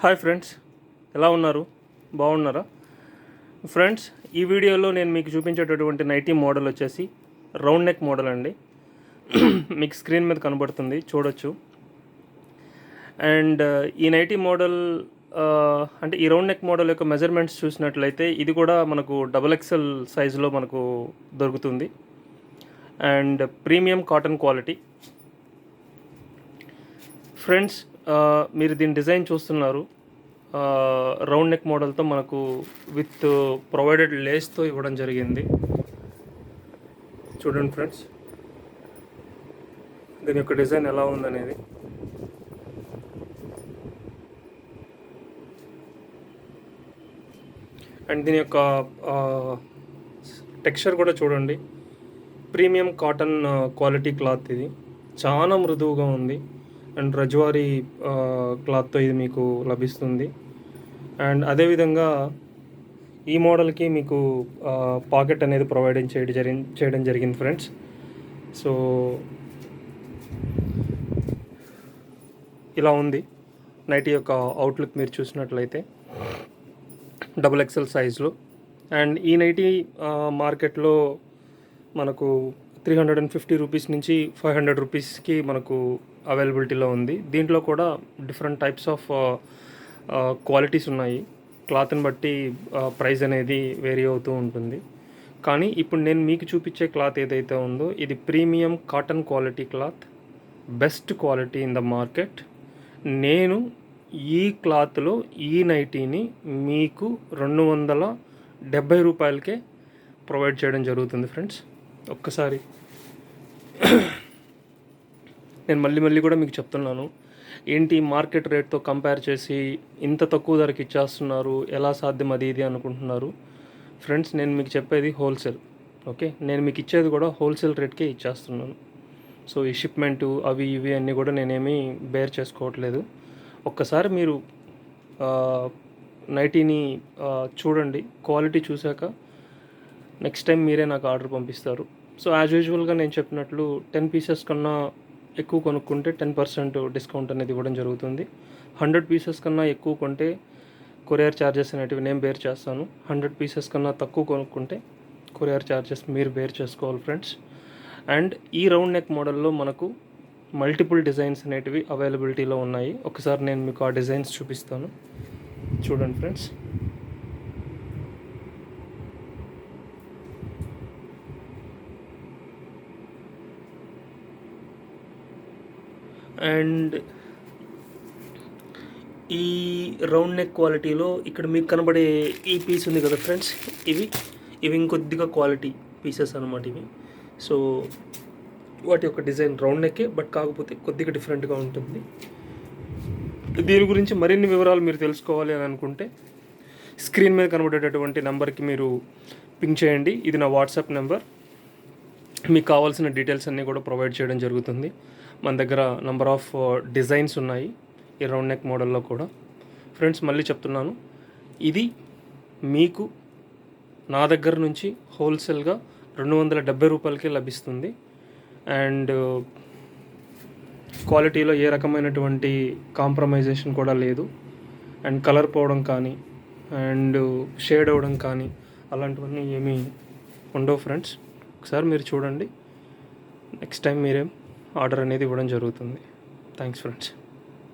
Hi friends ఎలా ఉన్నారు? బాగున్నారా? ఫ్రెండ్స్ ఈ వీడియోలో నేను మీకు చూపించేటటువంటి నైటీ మోడల్ వచ్చేసి రౌండ్ నెక్ మోడల్ అండి. మీకు స్క్రీన్ మీద కనబడుతుంది చూడొచ్చు. అండ్ ఈ నైటీ మోడల్ అంటే ఈ రౌండ్ నెక్ మోడల్ యొక్క మెజర్మెంట్స్ చూసినట్లయితే ఇది కూడా మనకు డబుల్ ఎక్సెల్ సైజులో మనకు దొరుకుతుంది. And premium cotton quality. Friends మీరు దీని డిజైన్ చూస్తున్నారు. రౌండ్ నెక్ మోడల్తో మనకు విత్ ప్రొవైడెడ్ లేస్తో ఇవ్వడం జరిగింది. చూడండి ఫ్రెండ్స్. దీని యొక్క డిజైన్ ఎలా ఉందనేది. అండ్ దీని యొక్క టెక్స్చర్ కూడా చూడండి. ప్రీమియం కాటన్ క్వాలిటీ క్లాత్ ఇది. చాలా మృదువుగా ఉంది. అండ్ రజ్వారీ క్లాత్తో ఇది మీకు లభిస్తుంది. అండ్ అదేవిధంగా ఈ మోడల్కి మీకు పాకెట్ అనేది ప్రొవైడ్ చేయడం జరి చేయడం జరిగింది ఫ్రెండ్స్. సో ఇలా ఉంది. నైటీ యొక్క అవుట్లుక్ మీరు చూసినట్లయితే. డబుల్ ఎక్సెల్ సైజ్లో. అండ్ ఈ నైటీ మార్కెట్లో మనకు three hundred and fifty rupees నుంచి ఫైవ్ హండ్రెడ్ రూపీస్కి మనకు అవైలబిలిటీలో ఉంది. దీంట్లో కూడా డిఫరెంట్ టైప్స్ ఆఫ్ క్వాలిటీస్ ఉన్నాయి. క్లాత్ని బట్టి uh, ప్రైస్ అనేది వేరీ అవుతూ ఉంటుంది. కానీ ఇప్పుడు నేను మీకు చూపించే క్లాత్ ఏదైతే ఉందో ఇది premium cotton quality cloth best quality in the market నేను ఈ క్లాత్లో ఈ నైటీని మీకు రెండు వందల డెబ్బై రూపాయలకే ప్రొవైడ్ చేయడం జరుగుతుంది ఫ్రెండ్స్ ఒక్కసారి. నేను మళ్ళీ మళ్ళీ కూడా మీకు చెప్తున్నాను. ఏంటి మార్కెట్ రేట్తో కంపేర్ చేసి ఇంత తక్కువ ధరకి ఇచ్చేస్తున్నారు ఎలా సాధ్యం అది ఇది అనుకుంటున్నారు. ఫ్రెండ్స్ నేను మీకు చెప్పేది హోల్సేల్ ఓకే? నేను మీకు ఇచ్చేది కూడా హోల్సేల్ రేట్కే ఇచ్చేస్తున్నాను. సో ఈ షిప్మెంట్ అవి ఇవి అన్నీ కూడా నేనేమి బేర్ చేసుకోవట్లేదు. ఒక్కసారి మీరు నైటీని చూడండి. క్వాలిటీ చూశాక నెక్స్ట్ టైం మీరే నాకు ఆర్డర్ పంపిస్తారు. సో యాజ్ యూజువల్గా నేను చెప్పినట్లు టెన్ పీసెస్ కన్నా ఎక్కువ కొనుక్కుంటే టెన్ పర్సెంట్ డిస్కౌంట్ అనేది ఇవ్వడం జరుగుతుంది. హండ్రెడ్ పీసెస్ కన్నా ఎక్కువ కొంటే కొరియర్ ఛార్జెస్ అనేటివి నేను బేర్ చేస్తాను. హండ్రెడ్ పీసెస్ కన్నా తక్కువ కొనుక్కుంటే కొరియర్ ఛార్జెస్ మీరు బేర్ చేసుకోవాలి ఫ్రెండ్స్. అండ్ ఈ రౌండ్ నెక్ మోడల్లో మనకు మల్టిపుల్ డిజైన్స్ అనేటివి అవైలబిలిటీలో ఉన్నాయి. ఒకసారి నేను మీకు ఆ డిజైన్స్ చూపిస్తాను. చూడండి ఫ్రెండ్స్. అండ్ ఈ రౌండ్ నెక్ క్వాలిటీలో ఇక్కడ మీకు కనబడే ఈ పీస్ ఉంది కదా ఫ్రెండ్స్ ఇవి. ఇవి ఇంకొద్దిగా క్వాలిటీ పీసెస్ అనమాట ఇవి. సో వాటి యొక్క డిజైన్ రౌండ్ నెక్కే బట్ కాకపోతే కొద్దిగా డిఫరెంట్గా ఉంటుంది. దీని గురించి మరిన్ని వివరాలు మీరు తెలుసుకోవాలి అని అనుకుంటే స్క్రీన్ మీద కనబడేటటువంటి నెంబర్కి మీరు పింక్ చేయండి. ఇది నా వాట్సాప్ నెంబర్. మీకు కావాల్సిన డీటెయిల్స్ అన్నీ కూడా ప్రొవైడ్ చేయడం జరుగుతుంది. మన దగ్గర నంబర్ ఆఫ్ డిజైన్స్ ఉన్నాయి. ఈ రౌండ్ నెక్ మోడల్లో కూడా. ఫ్రెండ్స్ మళ్ళీ చెప్తున్నాను. ఇది మీకు నా దగ్గర నుంచి హోల్సేల్గా రెండు వందల డెబ్బై రూపాయలకే లభిస్తుంది. అండ్ క్వాలిటీలో uh, ఏ రకమైనటువంటి కాంప్రమైజేషన్ కూడా లేదు. అండ్ కలర్ పోవడం కానీ అండ్ షేడ్ uh, అవ్వడం కానీ అలాంటివన్నీ ఏమీ ఉండవు ఫ్రెండ్స్ ఒకసారి మీరు చూడండి. నెక్స్ట్ టైం మీరేం ఆర్డర్ అనేది ఇవ్వడం జరుగుతుంది. Thanks friends.